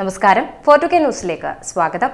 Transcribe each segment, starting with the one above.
നമസ്കാരം. ഫോർട്ടു കെ ന്യൂസിലേക്ക് സ്വാഗതം.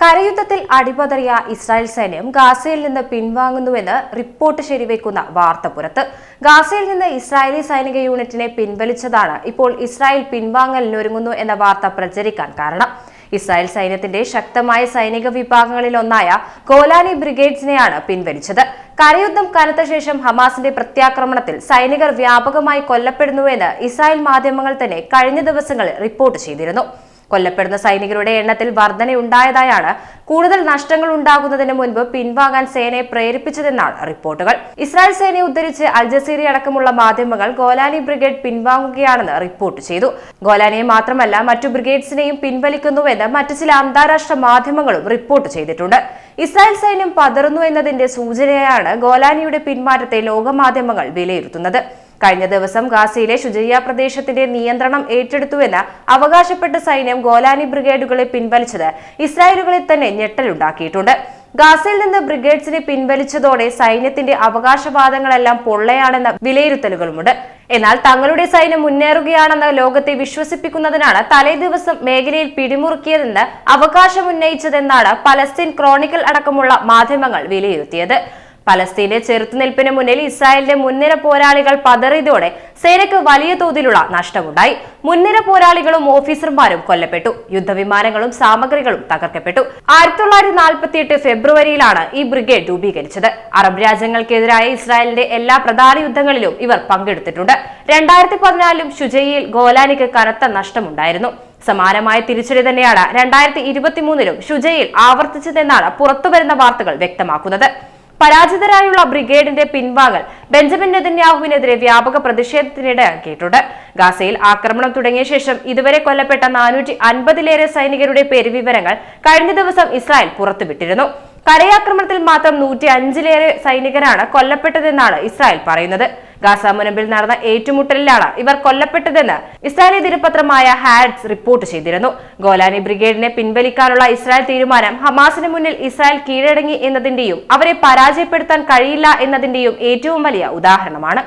കരയുദ്ധത്തിൽ അടിപതറിയ ഇസ്രായേൽ സൈന്യം ഗാസയിൽ നിന്ന് പിൻവാങ്ങുന്നുവെന്ന് റിപ്പോർട്ട് ശരിവെക്കുന്ന വാർത്ത പുറത്ത്. ഗാസയിൽ നിന്ന് ഇസ്രായേലി സൈനിക യൂണിറ്റിനെ പിൻവലിച്ചതാണ് ഇപ്പോൾ ഇസ്രായേൽ പിൻവാങ്ങലിനൊരുങ്ങുന്നു എന്ന വാർത്ത പ്രചരിക്കാൻ കാരണം. ഇസ്രായേൽ സൈന്യത്തിന്റെ ശക്തമായ സൈനിക വിഭാഗങ്ങളിൽ ഒന്നായ കോലാനി ബ്രിഗേഡ്സിനെയാണ് പിൻവലിച്ചത്. കരയുദ്ധം കനത്ത ശേഷം ഹമാസിന്റെ പ്രത്യാക്രമണത്തിൽ സൈനികർ വ്യാപകമായി കൊല്ലപ്പെടുന്നുവെന്ന് ഇസ്രായേൽ മാധ്യമങ്ങൾ തന്നെ കഴിഞ്ഞ ദിവസങ്ങളിൽ റിപ്പോർട്ട് ചെയ്തിരുന്നു. കൊല്ലപ്പെടുന്ന സൈനികരുടെ എണ്ണത്തിൽ വർധനയുണ്ടായതായാണ് കൂടുതൽ നഷ്ടങ്ങൾ ഉണ്ടാകുന്നതിന് മുൻപ് പിൻവാങ്ങാൻ സേനയെ പ്രേരിപ്പിച്ചതെന്നാണ് റിപ്പോർട്ടുകൾ. ഇസ്രായേൽ സേനയെ ഉദ്ധരിച്ച് അൽ ജസീറി അടക്കമുള്ള മാധ്യമങ്ങൾ ഗോലാനി ബ്രിഗേഡ് പിൻവാങ്ങുകയാണെന്ന് റിപ്പോർട്ട് ചെയ്തു. ഗോലാനിയെ മാത്രമല്ല മറ്റു ബ്രിഗേഡ്സിനെയും പിൻവലിക്കുന്നുവെന്ന് മറ്റു ചില അന്താരാഷ്ട്ര മാധ്യമങ്ങളും റിപ്പോർട്ട് ചെയ്തിട്ടുണ്ട്. ഇസ്രായേൽ സൈന്യം പതറുന്നു എന്നതിന്റെ സൂചനയാണ് ഗോലാനിയുടെ പിന്മാറ്റത്തെ ലോകമാധ്യമങ്ങൾ വിലയിരുത്തുന്നത്. കഴിഞ്ഞ ദിവസം ഗാസയിലെ ഷുജയ്യ പ്രദേശത്തിന്റെ നിയന്ത്രണം ഏറ്റെടുത്തുവെന്ന് അവകാശപ്പെട്ട സൈന്യം ഗോലാനി ബ്രിഗേഡുകളെ പിൻവലിച്ചത് ഇസ്രായേലുകളിൽ തന്നെ ഞെട്ടലുണ്ടാക്കിയിട്ടുണ്ട്. ഗാസയിൽ നിന്ന് ബ്രിഗേഡ്സിനെ പിൻവലിച്ചതോടെ സൈന്യത്തിന്റെ അവകാശവാദങ്ങളെല്ലാം പൊള്ളയാണെന്ന വിലയിരുത്തലുകളുമുണ്ട്. എന്നാൽ തങ്ങളുടെ സൈന്യം മുന്നേറുകയാണെന്ന് ലോകത്തെ വിശ്വസിപ്പിക്കുന്നതിനാണ് തലേദിവസം മേഖലയിൽ പിടിമുറുക്കിയതെന്ന് അവകാശമുന്നയിച്ചതെന്നാണ് പലസ്തീൻ ക്രോണിക്കൽ അടക്കമുള്ള മാധ്യമങ്ങൾ വിലയിരുത്തിയത്. പലസ്തീന്റെ ചെറുത്തുനിൽപ്പിന് മുന്നിൽ ഇസ്രായേലിന്റെ മുൻനിര പോരാളികൾ പതറിയതോടെ സേനയ്ക്ക് വലിയ തോതിലുള്ള നഷ്ടമുണ്ടായി. മുൻനിര പോരാളികളും ഓഫീസർമാരും കൊല്ലപ്പെട്ടു. യുദ്ധവിമാനങ്ങളും സാമഗ്രികളും തകർക്കപ്പെട്ടു. ആയിരത്തി തൊള്ളായിരത്തി നാൽപ്പത്തി എട്ട് ഫെബ്രുവരിയിലാണ് ഈ ബ്രിഗേഡ് രൂപീകരിച്ചത്. അറബ് രാജ്യങ്ങൾക്കെതിരായ ഇസ്രായേലിന്റെ എല്ലാ പ്രധാന യുദ്ധങ്ങളിലും ഇവർ പങ്കെടുത്തിട്ടുണ്ട്. രണ്ടായിരത്തി പതിനാലിലും ഷുജയിൽ ഗോലാനിക്ക് കനത്ത നഷ്ടമുണ്ടായിരുന്നു. സമാനമായ തിരിച്ചടി തന്നെയാണ് രണ്ടായിരത്തി ഇരുപത്തിമൂന്നിലും ഷുജയിൽ ആവർത്തിച്ചതെന്നാണ് പുറത്തുവരുന്ന വാർത്തകൾ വ്യക്തമാക്കുന്നത്. പരാജിതരായുള്ള ബ്രിഗേഡിന്റെ പിൻവാങ്ങൽ ബെഞ്ചമിൻ നെതന്യാഹുവിനെതിരെ വ്യാപക പ്രതിഷേധത്തിനിടയാക്കിയിട്ടുണ്ട് ഗാസയിൽ ആക്രമണം തുടങ്ങിയ ശേഷം ഇതുവരെ കൊല്ലപ്പെട്ട നാനൂറ്റി അൻപതിലേറെ സൈനികരുടെ പേരുവിവരങ്ങൾ കഴിഞ്ഞ ദിവസം ഇസ്രായേൽ പുറത്തുവിട്ടിരുന്നു. കരയാക്രമണത്തിൽ മാത്രം നൂറ്റി അഞ്ചിലേറെ സൈനികരാണ് കൊല്ലപ്പെട്ടതെന്നാണ് ഇസ്രായേൽ പറയുന്നത്. ഗാസ മുനമ്പിൽ നടന്ന ഏറ്റുമുട്ടലിലാണ് ഇവർ കൊല്ലപ്പെട്ടതെന്ന് ഇസ്രായേലി ദിനപത്രമായ ഹാഡ്സ് റിപ്പോർട്ട് ചെയ്തിരുന്നു. ഗോലാനി ബ്രിഗേഡിനെ പിൻവലിക്കാനുള്ള ഇസ്രായേൽ തീരുമാനം ഹമാസിന് മുന്നിൽ ഇസ്രായേൽ കീഴടങ്ങി എന്നതിന്റെയും അവരെ പരാജയപ്പെടുത്താൻ കഴിയില്ല എന്നതിന്റെയും ഏറ്റവും വലിയ ഉദാഹരണമാണ്.